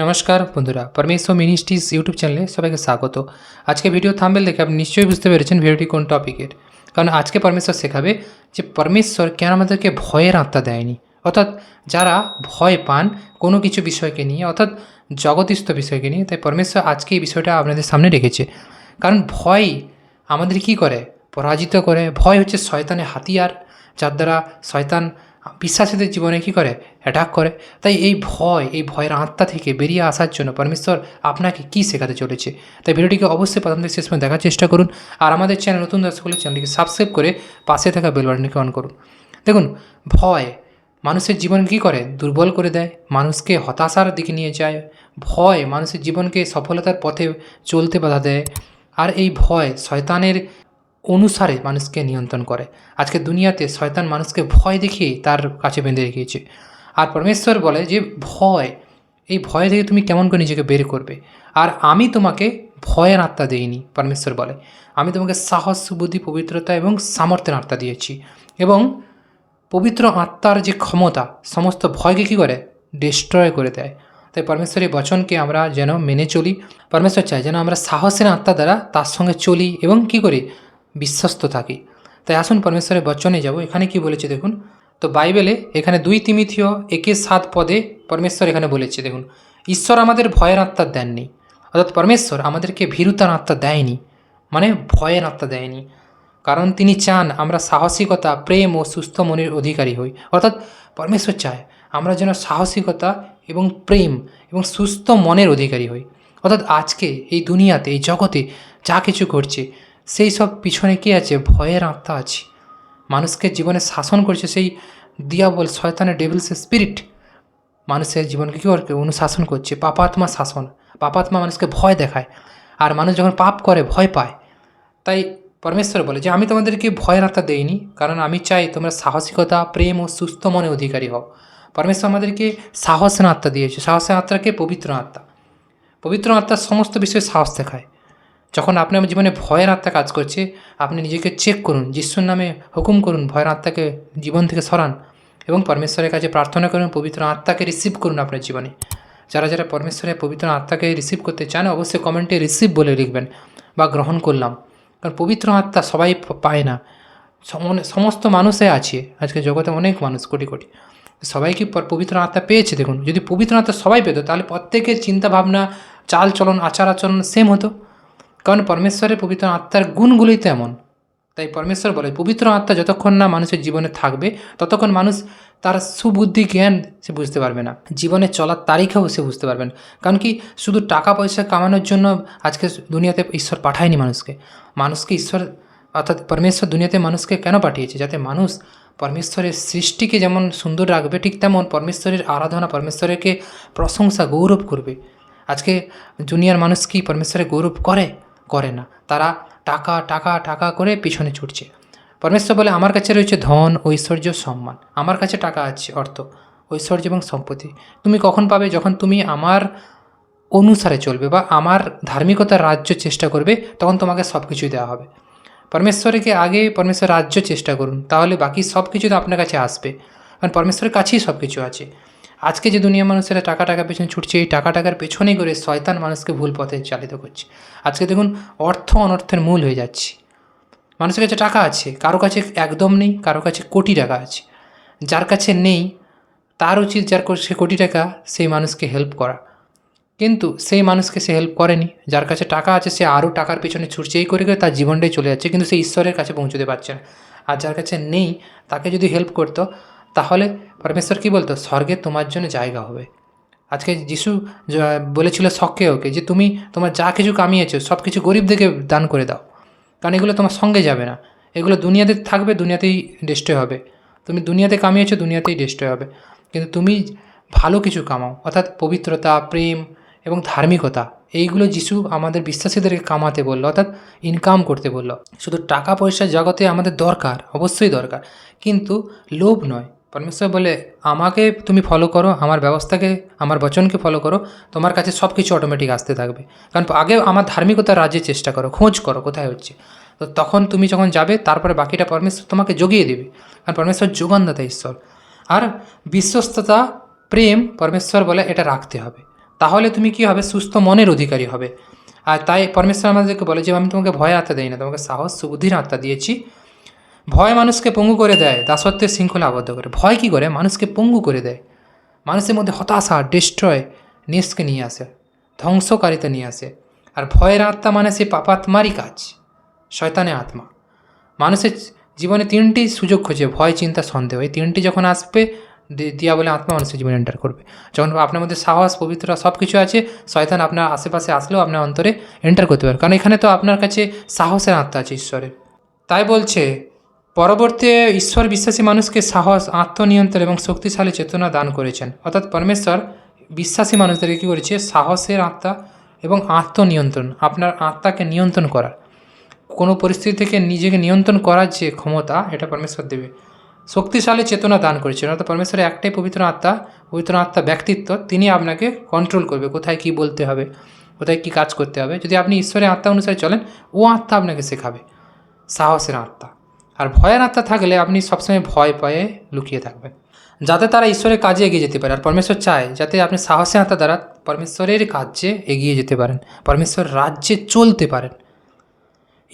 নমস্কার বন্ধুরা পরমেশ্বর মিনিস্ট্রিজ ইউটিউব চ্যানেলে সবাইকে স্বাগত। আজকে ভিডিও থাম্বেল দেখে আপনি নিশ্চয়ই বুঝতে পেরেছেন ভিডিওটি কোন টপিকের কারণ আজকে পরমেশ্বর শেখাবে যে পরমেশ্বর কেন আমাদেরকে ভয়ের আত্মা দেয়নি। অর্থাৎ যারা ভয় পান কোনো কিছু বিষয়কে নিয়ে, অর্থাৎ জগতিস্থ বিষয়কে নিয়ে, তাই পরমেশ্বর আজকে এই বিষয়টা আপনাদের সামনে রেখেছে। কারণ ভয় আমাদের কি করে? পরাজিত করে। ভয় হচ্ছে শয়তানের হাতিয়ার, যার দ্বারা শয়তান বিশ্বাসীদের জীবনে কি করে? অ্যাটাক করে। তাই এই ভয়, এই ভয়ের আত্মা থেকে বেরিয়ে আসার জন্য পরমেশ্বর আপনাকে কি শেখাতে চলেছে? তাই ভিডিওটিকে অবশ্যই প্রথম থেকে শেষ পর্যন্ত দেখার চেষ্টা করুন আর আমাদের চ্যানেল নতুন দর্শক হলে চ্যানেলটিকে সাবস্ক্রাইব করে পাশে থাকা বেল অন করুন। দেখুন, ভয় মানুষের জীবন কী করে? দুর্বল করে দেয়, মানুষকে হতাশার দিকে নিয়ে যায়, ভয় মানুষের জীবনকে সফলতার পথে চলতে বাধা দেয়, আর এই ভয় শয়তানের অনুসারে মানুষকে নিয়ন্ত্রণ করে। আজকে দুনিয়াতে শয়তান মানুষকে ভয় দেখিয়ে তার কাছে বেঁধে রেখেছে। আর পরমেশ্বর বলে যে, ভয়, এই ভয় থেকে তুমি কেমন করে নিজেকে বের করবে? আর আমি তোমাকে ভয়ের আত্মা দেইনি, পরমেশ্বর বলে। আমি তোমাকে সাহস, বুদ্ধি, পবিত্রতা এবং সামর্থ্যের আত্মা দিয়েছি। এবং পবিত্র আত্মার যে ক্ষমতা, সমস্ত ভয়কে কী করে? ডিস্ট্রয় করে দেয়। তাই পরমেশ্বরের বচনকে আমরা যেন মেনে চলি। পরমেশ্বর চায় যেন আমরা সাহসের আত্মা দ্বারা তার সঙ্গে চলি এবং কি করি? বিশ্বস্ত থাকি। তাই আসুন পরমেশ্বরের বচনে যাব। এখানে কি বলেছে দেখুন? তো বাইবেলে এখানে দুই তিমিথিও একে সাত পদে পরমেশ্বর এখানে বলেছে দেখুন, ঈশ্বর আমাদের ভয়ের আত্মা দেননি, অর্থাৎ পরমেশ্বর আমাদেরকে ভীরুতার আত্মা দেয়নি মানে ভয়ের আত্মা দেয়নি। কারণ তিনি চান আমরা সাহসিকতা, প্রেম ও সুস্থ মনের অধিকারী হই। অর্থাৎ পরমেশ্বর চায় আমরা যেন সাহসিকতা এবং প্রেম এবং সুস্থ মনের অধিকারী হই। অর্থাৎ আজকে এই দুনিয়াতে, এই জগতে যা কিছু ঘটছে সেই সব পিছনে কী আছে? ভয়ের আত্মা আছে। মানুষকে জীবনে শাসন করছে সেই দিয়াবল, শয়তানের ডেভিলসের স্পিরিট মানুষের জীবনকে কী করে অনুশাসন করছে? পাপাত্মা শাসন। পাপাত্মা মানুষকে ভয় দেখায়। আর মানুষ যখন পাপ করে, ভয় পায়। তাই পরমেশ্বর বলে যে, আমি তোমাদেরকে ভয়ের আত্মা দেইনি, কারণ আমি চাই তোমরা সাহসিকতা, প্রেম ও সুস্থ মনে অধিকারী হও। পরমেশ্বর আমাদেরকে সাহসের আত্মা দিয়েছে। সাহসের আত্মাকে পবিত্র আত্মা। পবিত্র আত্মার সমস্ত বিষয়ে সাহস দেখায়। যখন আপনার জীবনে ভয়ের আত্মা কাজ করছে, আপনি নিজেকে চেক করুন, যিশুর নামে হুকুম করুন, ভয়ের আত্মাকে জীবন থেকে সরান এবং পরমেশ্বরের কাছে প্রার্থনা করুন, পবিত্র আত্মাকে রিসিভ করুন আপনার জীবনে। যারা যারা পরমেশ্বরের পবিত্র আত্মাকে রিসিভ করতে চান, অবশ্যই কমেন্টে রিসিভ বলে লিখবেন বা গ্রহণ করলাম। কারণ পবিত্র আত্মা সবাই পায় না। সম- সমস্ত মানুষে আছে। আজকে জগতে অনেক মানুষ, কোটি কোটি। সবাই কি পবিত্র আত্মা পেয়েছে? দেখুন, যদি পবিত্র আত্মা সবাই পেত, তাহলে প্রত্যেকের চিন্তাভাবনা চাল চলন আচার আচরণ সেম হতো। কারণ পরমেশ্বরের পবিত্র আত্মার গুণগুলোই তো এমন। তাই পরমেশ্বর বলে, পবিত্র আত্মা যতক্ষণ না মানুষের জীবনে থাকবে, ততক্ষণ মানুষ তার সুবুদ্ধি, জ্ঞান সে বুঝতে পারবে না। জীবনে চলার তারিখেও সে বুঝতে পারবেন কারণ কি, শুধু টাকা পয়সা কামানোর জন্য আজকে দুনিয়াতে ঈশ্বর পাঠায়নি মানুষকে। মানুষকে ঈশ্বর, অর্থাৎ পরমেশ্বর দুনিয়াতে মানুষকে কেন পাঠিয়েছে? যাতে মানুষ পরমেশ্বরের সৃষ্টিকে যেমন সুন্দর রাখবে, ঠিক তেমন পরমেশ্বরের আরাধনা, পরমেশ্বরকে প্রশংসা, গৌরব করবে। আজকে দুনিয়ার মানুষ কি পরমেশ্বরের গৌরব করে? করে না। তারা টাকা টাকা টাকা করে পিছনে ছুটছে। পরমেশ্বর বলে, আমার কাছে রয়েছে ধন, ঐশ্বর্য, সম্মান। আমার কাছে টাকা আছে, অর্থ, ঐশ্বর্য এবং সম্পত্তি। তুমি কখন পাবে? যখন তুমি আমার অনুসারে চলবে বা আমার ধার্মিকতার রাজ্য চেষ্টা করবে, তখন তোমাকে সব কিছুই দেওয়া হবে। পরমেশ্বরকে আগে পরমেশ্বর রাজ্য চেষ্টা করুন, তাহলে বাকি সব কিছু তো আপনার কাছে আসবে। কারণ পরমেশ্বরের কাছেই সব কিছু আছে। আজকে যে দুনিয়া মানুষেরা টাকা টাকা পেছনে ছুটছে, এই টাকা টাকার পেছনেই করে শয়তান মানুষকে ভুল পথে চালিত করছে। আজকে দেখুন, অর্থ অনর্থের মূল হয়ে যাচ্ছে। মানুষের কাছে টাকা আছে, কারও কাছে একদম নেই, কারও কাছে কোটি টাকা আছে। যার কাছে নেই, তার উচিত যার সে কোটি টাকা, সেই মানুষকে হেল্প করা। কিন্তু সেই মানুষকে সে হেল্প করেনি। যার কাছে টাকা আছে, সে আরও টাকার পেছনে ছুটছে, এই করে করে তার জীবনটাই চলে যাচ্ছে, কিন্তু সে ঈশ্বরের কাছে পৌঁছতে পারছে না। আর যার কাছে নেই, তাকে যদি হেল্প করতো তাহলে পরমেশ্বর কী বলতো? স্বর্গে তোমার জন্য জায়গা হবে। আজকে যিশু বলেছিল শখকে ওকে যে তুমি তোমার যা কিছু কামিয়েছো সব কিছু গরিবদেরকে দান করে দাও। কারণ এগুলো তোমার সঙ্গে যাবে না। এগুলো দুনিয়াতে থাকবে, দুনিয়াতেই ডিস্ট্রয় হবে। তুমি দুনিয়াতে কামিয়েছো, দুনিয়াতেই ডিস্ট্রয় হবে। কিন্তু তুমি ভালো কিছু কামাও, অর্থাৎ পবিত্রতা, প্রেম এবং ধার্মিকতা, এইগুলো যিশু আমাদের বিশ্বাসীদেরকে কামাতে বলল, অর্থাৎ ইনকাম করতে বলল। শুধু টাকা পয়সা জগতে আমাদের দরকার, অবশ্যই দরকার। কিন্তু লোভ নয়। পরমেশ্বর বলে, আমাকে তুমি ফলো করো, আমার ব্যবস্থাকে, আমার বচনকে ফলো করো, তোমার কাছে সব কিছু অটোমেটিক আসতে থাকবে। কারণ আগে আমার ধার্মিকতার রাজ্যে চেষ্টা করো, খোঁজ করো কোথায় হচ্ছে। তো তখন তুমি যখন যাবে, তারপরে বাকিটা পরমেশ্বর তোমাকে জগিয়ে দেবে। কারণ পরমেশ্বর যোগানদাতা ঈশ্বর। আর বিশ্বস্ততা, প্রেম পরমেশ্বর বলে, এটা রাখতে হবে। তাহলে তুমি কি হবে? সুস্থ মনের অধিকারী হবে। আর তাই পরমেশ্বর আমাদেরকে বলে যে, আমি তোমাকে ভয় আত্মা দেই না, তোমাকে সাহস, সুবুদ্ধির আত্মা দিয়েছি। ভয় মানুষকে পঙ্গু করে দেয় দাসত্বের শৃঙ্খলা আবদ্ধ করে। ভয় কী করে? মানুষকে পঙ্গু করে দেয়। মানুষের মধ্যে হতাশা ডিস্ট্রয় নেসকে নিয়ে আসে, ধ্বংসকারিতা নিয়ে আসে। আর ভয়ের আত্মা মানে সে পাপাত্মারই কাজ, শয়তানের আত্মা। মানুষের জীবনে তিনটি সুযোগ খোঁজে, ভয়, চিন্তা, সন্দেহ। এই তিনটি যখন আসবে দিয়া বলে আত্মা মানুষের জীবনে এন্টার করবে। যখন আপনার মধ্যে সাহস পবিত্রতা সব কিছু আছে, শয়তান আপনার আশেপাশে আসলেও আপনার অন্তরে এন্টার করতে পারে কারণ এখানে তো আপনার কাছে সাহসের আত্মা আছে ঈশ্বরের। তাই বলছে পরবর্তী ঈশ্বর বিশ্বাসী মানুষকে সাহস, আত্মনিয়ন্ত্রণ এবং শক্তিশালী চেতনা দান করেছেন। অর্থাৎ পরমেশ্বর বিশ্বাসী মানুষদেরকে কী করেছে? সাহসের আত্মা এবং আত্মনিয়ন্ত্রণ, আপনার আত্মাকে নিয়ন্ত্রণ করার। কোনো পরিস্থিতি থেকে নিজেকে নিয়ন্ত্রণ করার যে ক্ষমতা, এটা পরমেশ্বর দেবে। শক্তিশালী চেতনা দান করেছেন। অর্থাৎ পরমেশ্বরের একটাই পবিত্র আত্মা পবিত্র আত্মা ব্যক্তিত্ব, তিনি আপনাকে কন্ট্রোল করবে, কোথায় কি বলতে হবে, কোথায় কি কাজ করতে হবে। যদি আপনি ঈশ্বরের আত্মা অনুসারে চলেন, ও আত্মা আপনাকে শেখাবে, সাহসের আত্মা। আর ভয়ের আত্মা থাকলে আপনি সবসময় ভয় পায়ে লুকিয়ে থাকবেন। যাতে তারা ঈশ্বরের কাজে এগিয়ে যেতে পারে। আর পরমেশ্বর চায় যাতে আপনি সাহসের আত্মা দ্বারা পরমেশ্বরের কাজে এগিয়ে যেতে পারেন। পরমেশ্বর রাজ্যে চলতে পারেন।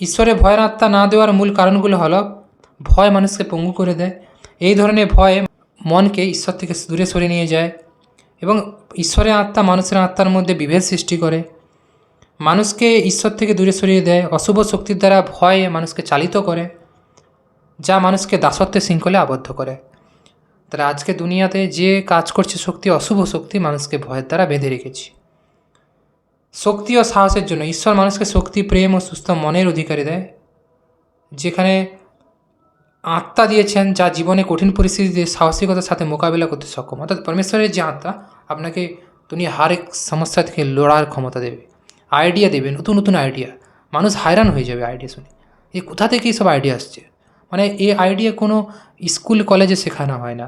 ঈশ্বরে ভয়ের আত্মা না দেওয়ার মূল কারণগুলো হলো ভয় মানুষকে পঙ্গু করে দেয়। এই ধরনের ভয় মনকে ঈশ্বর থেকে দূরে সরিয়ে নিয়ে যায় এবং ঈশ্বরের আত্মা মানুষের আত্মার মধ্যে বিভেদ সৃষ্টি করে। মানুষকে ঈশ্বর থেকে দূরে সরিয়ে দেয়, অশুভ শক্তির দ্বারা ভয় মানুষকে চালিত করে। যা মানুষকে দাসত্বের শৃঙ্খলে আবদ্ধ করে। তাহলে আজকে দুনিয়াতে যে কাজ করছে শক্তি, অশুভ শক্তি মানুষকে ভয়ের দ্বারা বেঁধে রেখেছে। শক্তি ও সাহসের জন্য ঈশ্বর মানুষকে শক্তি, প্রেম ও সুস্থ মনের অধিকারী দেয়। যেখানে আত্মা দিয়েছেন যা জীবনে কঠিন পরিস্থিতিতে সাহসিকতার সাথে মোকাবিলা করতে সক্ষম। অর্থাৎ পরমেশ্বরের যে আত্মা, আপনাকে দুনিয়া হারেক সমস্যা থেকে লড়ার ক্ষমতা দেবে। আইডিয়া দেবে, নতুন নতুন আইডিয়া। মানুষ হায়রান হয়ে যাবে আইডিয়া শুনে। এ কোথা থেকে সব আইডিয়া আসছে? মানে এই আইডিয়া কোনো স্কুল কলেজে শেখানো হয় না।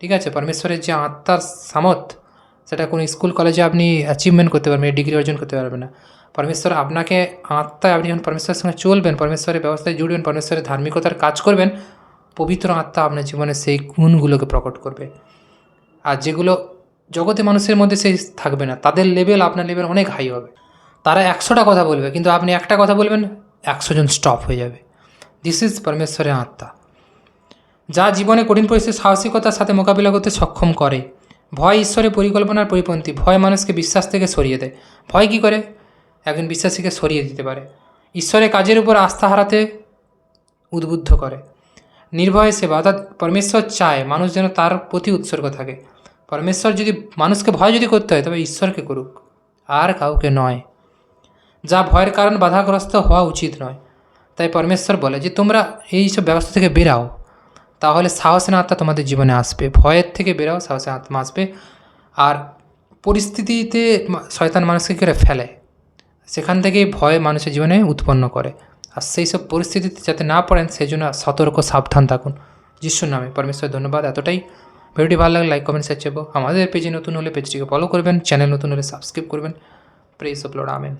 ঠিক আছে? পরমেশ্বরের যে আত্মার সামর্থ্য, সেটা কোনো স্কুল কলেজে আপনি অ্যাচিভমেন্ট করতে পারবেন ডিগ্রি অর্জন করতে পারবেন না। পরমেশ্বর আপনাকে আত্মায়, আপনি যখন পরমেশ্বরের সঙ্গে চলবেন, পরমেশ্বরের ব্যবস্থায় জুড়বেন, পরমেশ্বরের ধার্মিকতার কাজ করবেন, পবিত্র আত্মা আপনার জীবনে সেই গুণগুলোকে প্রকট করবে। আর যেগুলো জগতে মানুষের মধ্যে সেই থাকবে না, তাদের লেভেল আপনার লেভেল অনেক হাই হবে। তারা একশোটা কথা বলবে, কিন্তু আপনি একটা কথা বলবেন, একশো জন স্টপ হয়ে যাবে। দিস ইজ পরমেশ্বরের আত্মা যা জীবনে কঠিন পরিস্থিতির সাহসিকতার সাথে মোকাবিলা করতে সক্ষম করে। ভয় ঈশ্বরের পরিকল্পনার পরিপন্থী। ভয় মানুষকে বিশ্বাস থেকে সরিয়ে দেয়। ভয় কী করে? একজন বিশ্বাসীকে সরিয়ে দিতে পারে। ঈশ্বরের কাজের উপর আস্থা হারাতে উদ্বুদ্ধ করে। নির্ভয় সেবা অর্থাৎ পরমেশ্বর চায় মানুষ যেন তার প্রতি উৎসর্গ থাকে। পরমেশ্বর যদি, মানুষকে ভয় যদি করতে হয়, তবে ঈশ্বরকে করুক। আর কাউকে নয়। যা ভয়ের কারণ বাধাগ্রস্ত হওয়া উচিত নয়। তাই পরমেশ্বর বলে যে, তোমরা এই সব ব্যবস্থা থেকে বেরাও। তাহলে সাহসের আত্মা তোমাদের জীবনে আসবে। ভয়ের থেকে বেরাও সাহসের আত্মা আসবে। আর পরিস্থিতিতে শয়তান মানুষকে করে ফেলে? সেখান থেকেই ভয় মানুষের জীবনে উৎপন্ন করে। আর সেই সব পরিস্থিতিতে যাতে না পড়েন সেই জন্য সতর্ক, সাবধান থাকুন। যিশুর নামে। পরমেশ্বর, ধন্যবাদ এতটাই। ভিডিওটি ভালো লাগলে লাইক, কমেন্ট শেয়ার চাইব আমাদের পেজে নতুন হলে পেজটিকে ফলো করবেন। চ্যানেল নতুন হলে সাবস্ক্রাইব করবেন। Press upload amen